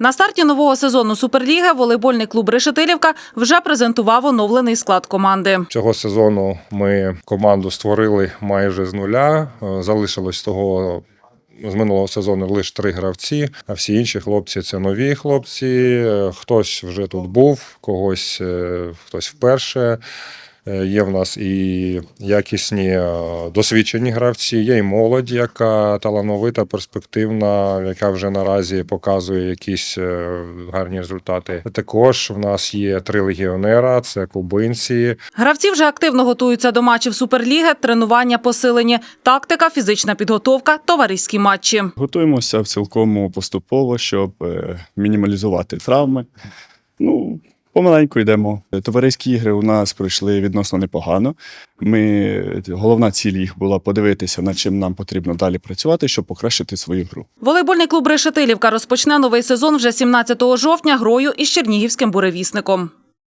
На старті нового сезону Суперліги волейбольний клуб Решетилівка вже презентував оновлений склад команди. Цього сезону ми команду створили майже з нуля. Е, Залишилось того. З минулого сезону лише три гравці, а всі інші хлопці це нові хлопці. Е, Хтось вже тут був, когось е, хтось вперше. Е, Є в нас і якісні е, досвідчені гравці, є і молодь, яка талановита, перспективна, яка вже наразі показує якісь е, гарні результати. Також в нас є три легіонера: це кубинці, Гравці вже активно готуються до матчів Суперліги, тренування посилені, тактика, фізична підготовка, товариські матчі. Готуємося в цілкому поступово, щоб мінімалізувати травми. Ну, помаленьку йдемо. Товариські ігри у нас пройшли відносно непогано. Ми, головна ціль їх була подивитися, над чим нам потрібно далі працювати, щоб покращити свою гру. Волейбольний клуб Решетилівка розпочне новий сезон вже 17 жовтня грою із чернігівським буревісником.